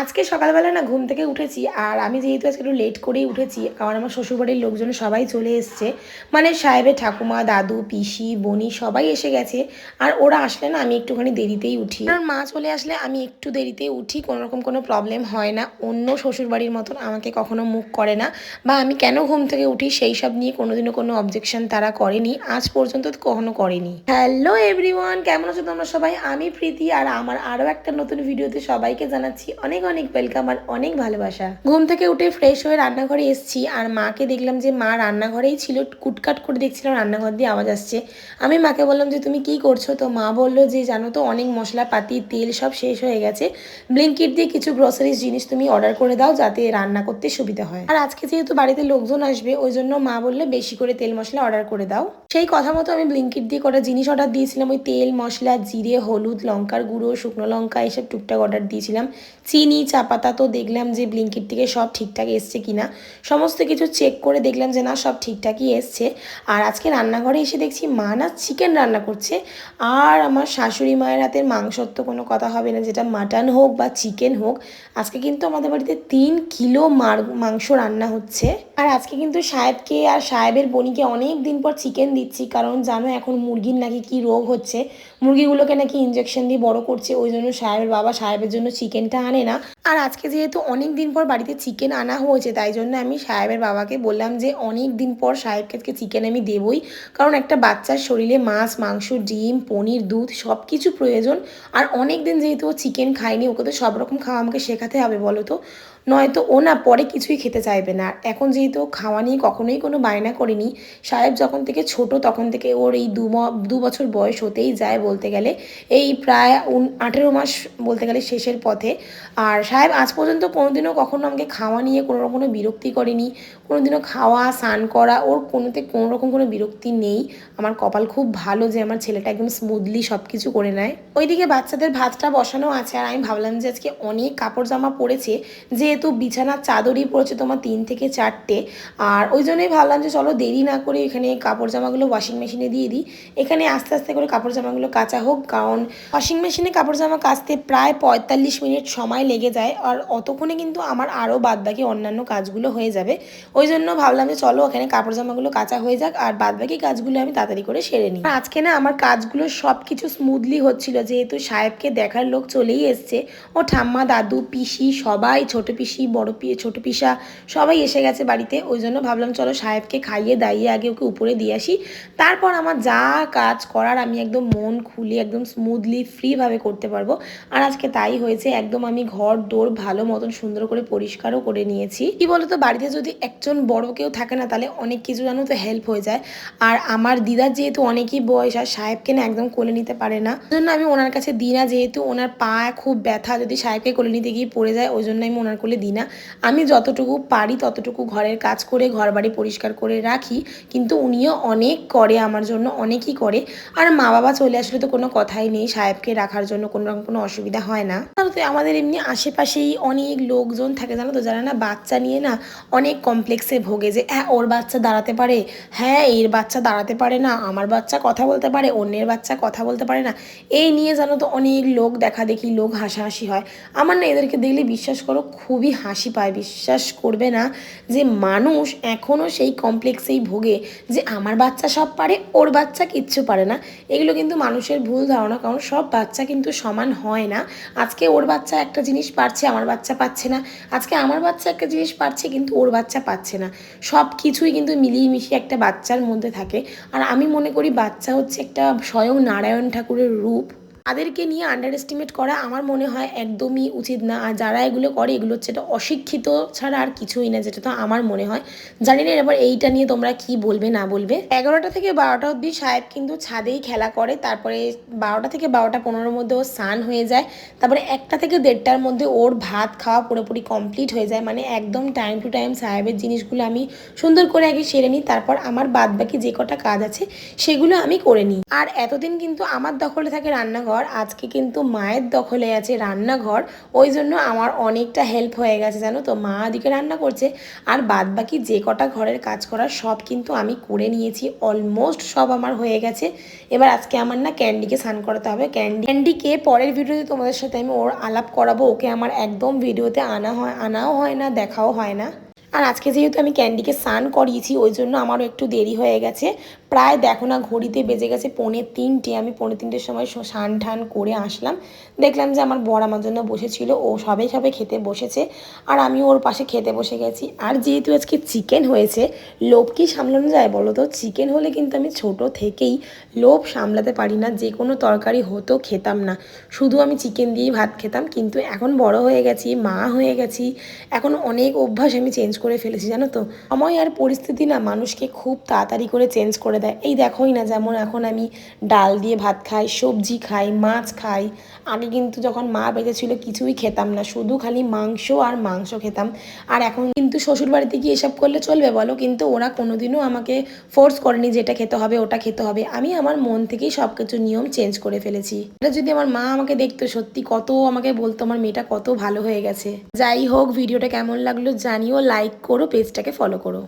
আজকে সকালবেলা না ঘুম থেকে উঠেছি আর আমি যেহেতু আজকে একটু লেট করেই উঠেছি, কারণ আমার শ্বশুরবাড়ির লোকজন সবাই চলে এসছে। মানে সাহেবের ঠাকুমা, দাদু, পিসি, বনি সবাই এসে গেছে আর ওরা আসলে না আমি একটুখানি দেরিতেই উঠি। কারণ মা চলে আসলে আমি একটু দেরিতে উঠি কোনো রকম কোনো প্রবলেম হয় না। অন্য শ্বশুরবাড়ির মতন আমাকে কখনো মুখ করে না বা আমি কেন ঘুম থেকে উঠি সেই সব নিয়ে কোনোদিনও কোনো অবজেকশন তারা করেনি, আজ পর্যন্ত কখনো করেনি। হ্যালো এভরিওয়ান কেমন আছো তোমরা সবাই? আমি প্রীতি আর আমার আরও একটা নতুন ভিডিওতে সবাইকে জানাচ্ছি অনেক অনেক ওয়েলকাম আর অনেক ভালোবাসা। ঘুম থেকে উঠে ফ্রেশ হয়ে রান্নাঘরে এসেছি আর মাকে দেখলাম যে মা রান্নাঘরেই ছিল, কুটকাট করে দেখছিলাম রান্নাঘর দিয়ে আওয়াজ আসছে। আমি মাকে বললাম যে, তুমি কি করছ? তো মা বলল যে, জানো তো, অনেক মশলাপাতি, তেল সব শেষ হয়ে গেছে। ব্লিঙ্কিট দিয়ে কিছু গ্রোসারিজ জিনিস তুমি অর্ডার করে দাও যাতে রান্না করতে সুবিধা হয়। আর আজকে যেহেতু বাড়িতে লোকজন আসবে, ওই জন্য মা বললে, বেশি করে তেল মশলা অর্ডার করে দাও। সেই কথা মতো আমি ব্লিঙ্কিট দিয়ে কটা জিনিস অর্ডার দিয়েছিলাম। ওই তেল, মশলা, জিরে, হলুদ, লঙ্কার গুঁড়ো, শুকনো লঙ্কা এসব টুকটাক অর্ডার দিয়েছিলাম। চিনি চা পাতা তো দেখলাম যে ব্লিঙ্কিট থেকে সব ঠিকঠাক এসছে কিনা। সমস্ত কিছু চেক করে দেখলাম যে না, সব ঠিকঠাকই এসছে। আর আজকে রান্নাঘরে এসে দেখছি মা না চিকেন রান্না করছে। আর আমার শাশুড়ি মায়ের হাতের মাংসর তো কোনো কথা হবে না, যেটা মাটন হোক বা চিকেন হোক। আজকে কিন্তু আমাদের বাড়িতে তিন কিলো মার, মাংস রান্না হচ্ছে। আর আজকে কিন্তু সাহেবকে আর সাহেবের বনিকে অনেক দিন পর চিকেন দিচ্ছি, কারণ জানো এখন মুরগির নাকি কি রোগ হচ্ছে। মুরগিগুলোকে নাকি ইঞ্জেকশন দিয়ে বড় করছে, ওই জন্য সাহেবের বাবা সাহেবের জন্য চিকেনটা আনে না। আর আজকে যেহেতু অনেক দিন পর বাড়িতে চিকেন আনা হয়েছে, তাই জন্য আমি সাহেবের বাবাকে বললাম যে অনেক দিন পর সাহেবকে আজকে চিকেন আমি দেবই। কারণ একটা বাচ্চার শরীরে মাছ, মাংস, ডিম, পনির, দুধ সব কিছু প্রয়োজন। আর অনেক দিন যেহেতু ও চিকেন খায়নি, ওকে তো সব রকম খাওয়া আমাকে শেখাতে হবে, বলো তো? নয়তো ও না পরে কিছুই খেতে চাইবে না। এখন যেহেতু খাওয়া নিয়ে কখনোই কোনো বায়না করেনি, সাহেব যখন থেকে ছোট তখন থেকে ওর এই দু দু বছর বয়স হতেই যায় বলতে গেলে। এই প্রায় আঠেরো মাস বলতে গেলে শেষের পথে। আর সাহেব আজ পর্যন্ত কোনোদিনও কখনো আমাকে খাওয়া নিয়ে কোনো রকম কোনো বিরক্তি করেনি, কোনোদিনও খাওয়া, স্নান করা, ওর কোনোতে কোনো রকম কোনো বিরক্তি নেই। আমার কপাল খুব ভালো যে আমার ছেলেটা একদম স্মুথলি সব কিছু করে নেয়। ওইদিকে বাচ্চাদের ভাতটা বসানো আছে, আর আমি ভাবলাম যে আজকে অনেক কাপড় জামা পড়েছে যেহেতু বিছানার চাদরই পড়েছে তোমার তিন থেকে চারটে, আর ওই জন্যই ভাবলাম যে চলো দেরি না করে এখানে কাপড় জামাগুলো ওয়াশিং মেশিনে দিয়ে দিই। এখানে আস্তে আস্তে করে কাপড় জামাগুলো কাচা হোক, কারণ ওয়াশিং মেশিনে কাপড় জামা কাচতে প্রায় পঁয়তাল্লিশ মিনিট সময় লেগে যায়, আর অতক্ষণে কিন্তু আমার আরও বাদবাকি অন্যান্য কাজগুলো হয়ে যাবে। ওই জন্য ভাবলাম যে চলো ওখানে কাপড় জামাগুলো কাঁচা হয়ে যাক, আর বাদবাকি কাজগুলো আমি তাড়াতাড়ি করে সেরে নিই। আজকে না আমার কাজগুলো সব কিছু স্মুথলি হচ্ছিল, যেহেতু সাহেবকে দেখার লোক চলেই এসছে। ও ঠাম্মা, দাদু, পিসি সবাই, ছোট পিসি বড় পিয়ে ছোট পিসা সবাই এসে গেছে বাড়িতে। ওই জন্য ভাবলাম, চলো সাহেবকে খাইয়ে দাইয়ে আগে ওকে উপরে দিয়ে আসি। তারপর আমার যা কাজ করার আমি একদম মন খুলে, একদম স্মুথলি ফ্রিভাবে করতে পারব। আর আজকে তাই হয়েছে, একদম আমি ঘর, দোর ভালো মতন সুন্দর করে পরিষ্কারও করে নিয়েছি। কি বলতো, বাড়িতে যদি একজন বড় কেউ থাকে না, তাহলে অনেক কিছু জানো তো হেল্প হয়ে যায়। আর আমার দিদার যেহেতু অনেকই বয়স, আর সাহেবকে না একদম কোলে নিতে পারে না জন্য আমি ওনার কাছে দিই না। যেহেতু ওনার পা খুব ব্যথা, যদি সাহেবকে কোলে নিতে গিয়ে পড়ে যায়, ওই জন্য আমি ওনার কোলে দিই না। আমি যতটুকু পারি ততটুকু ঘরের কাজ করে ঘর বাড়ি পরিষ্কার করে রাখি। কিন্তু উনিও অনেক করে আমার জন্য, অনেকই করে। আর মা বাবা চলে আসলে তো কোনো কথাই নেই। সাহেবকে রাখার জন্য কোনো রকম কোনো অসুবিধা হয় না। তো আমাদের এমনি আশেপাশেই অনেক লোকজন থাকে জানো তো, যারা না বাচ্চা নিয়ে না অনেক কমপ্লেক্সে ভোগে যে হ্যাঁ ওর বাচ্চা দাঁড়াতে পারে। হ্যাঁ এর বাচ্চা দাঁড়াতে পারে না। আমার বাচ্চা কথা বলতে পারে। অন্যের বাচ্চা কথা বলতে পারে না। এই নিয়ে জানো তো অনেক লোক দেখা দেখি, লোক হাসাহাসি হয়। আমার না এদেরকে দেখলে বিশ্বাস করো খুবই হাসি পায়, বিশ্বাস করবে না যে মানুষ এখনও সেই কমপ্লেক্সেই ভোগে যে আমার বাচ্চা সব পারে, ওর বাচ্চা কিচ্ছু পারে না। এগুলো কিন্তু মানুষের ভুল ধারণা, কারণ সব বাচ্চা কিন্তু সমান হয় না। আজকে ওর বাচ্চা একটা জিনিস পারছে, আমার বাচ্চা পাচ্ছে না। আজকে আমার বাচ্চা একটা জিনিস পারছে, কিন্তু ওর বাচ্চা পাচ্ছে না। সব কিছুই কিন্তু মিলিয়ে মিশিয়ে একটা বাচ্চার মধ্যে থাকে। আর আমি মনে করি বাচ্চা হচ্ছে একটা স্বয়ং নারায়ণ ঠাকুরের রূপ। তাদেরকে নিয়ে আন্ডার এস্টিমেট করা আমার মনে হয় একদমই উচিত না। আর যারা এগুলো করে, এগুলো হচ্ছে এটা অশিক্ষিত ছাড়া আর কিছুই না, যেটা তো আমার মনে হয়। জানি না এবার এইটা নিয়ে তোমরা কি বলবে, না বলবে। এগারোটা থেকে বারোটা অবধি সাহেব কিন্তু ছাদেই খেলা করে। তারপরে বারোটা থেকে বারোটা পনেরোর মধ্যে ও স্নান হয়ে যায়। তারপরে একটা থেকে দেড়টার মধ্যে ওর ভাত খাওয়া পুরোপুরি কমপ্লিট হয়ে যায়। মানে একদম টাইম টু টাইম সাহেবের জিনিসগুলো আমি সুন্দর করে আগে সেরে নিই, তারপর আমার বাদ বাকি যে কটা কাজ আছে, সেগুলো আমি করে নিই। আর এতদিন কিন্তু আমার দখলে থাকে রান্নাঘর। পর আজকে কিন্তু মায়ের দখলে আছে রান্নাঘর। ওই জন্য আমার অনেকটা হেল্প হয়ে গেছে, জানো তো? মা ওদিকে রান্না করছে, আর বাদ বাকি যে কটা ঘরের কাজ করার সব কিন্তু আমি করে নিয়েছি অলমোস্ট সব আমার হয়ে গেছে। এবার আজকে আমার না ক্যান্ডিকে স্নান করাতে হবে। ক্যান্ডি ক্যান্ডিকে পরের ভিডিওতে তোমাদের সাথে আমি ওর আলাপ করাবো। ওকে আমার একদম ভিডিওতে আনা হয় আনাও হয় না, দেখাও হয় না। আর আজকে যেহেতু আমি ক্যান্ডিকে স্নান করিয়েছি, ওই জন্য আমারও একটু দেরি হয়ে গেছে। প্রায় দেখো না, ঘড়িতে বেজে গেছে পৌনে তিনটে। আমি পৌনে তিনটের সময় স- স্নান ঠান করে আসলাম। দেখলাম যে আমার বর আমার জন্য বসেছিল। ও সবে সবে খেতে বসেছে। আর আমি ওর পাশে খেতে বসে গেছি। আর যেহেতু আজকে চিকেন হয়েছে, লোভ কি সামলানো যায় বলো তো? চিকেন হলে কিন্তু আমি ছোট থেকেই লোভ সামলাতে পারি না। যে কোনো তরকারি হতো, খেতাম না। শুধু আমি চিকেন দিয়েই ভাত খেতাম। কিন্তু এখন বড় হয়ে গেছি, মা হয়ে গেছি। এখন অনেক অভ্যাস আমি চেঞ্জ করে ফেলেছি, জানো তো? সময় আর পরিস্থিতি না, মানুষকে খুব তাড়াতাড়ি করে চেঞ্জ করে দেয়। এই দেখোই না যেমন এখন আমি ডাল দিয়ে ভাত খাই, সবজি খাই, মাছ খাই। আগে কিন্তু যখন মা বেঁচে ছিল কিছুই খেতাম না, শুধু খালি মাংস আর মাংস খেতাম। আর এখন কিন্তু শ্বশুর বাড়িতে গিয়ে এসব করলে চলবে বলো? কিন্তু ওরা কোনোদিনও আমাকে ফোর্স করেনি যেটা খেতে হবে, ওটা খেতে হবে। আমি আমার মন থেকেই সব কিছু নিয়ম চেঞ্জ করে ফেলেছি। এটা যদি আমার মা আমাকে দেখতো সত্যি কত আমাকে বলতো, আমার মেয়েটা কত ভালো হয়ে গেছে। যাই হোক, ভিডিওটা কেমন লাগল জানিও লাইক করো পেজটাকে ফলো করো।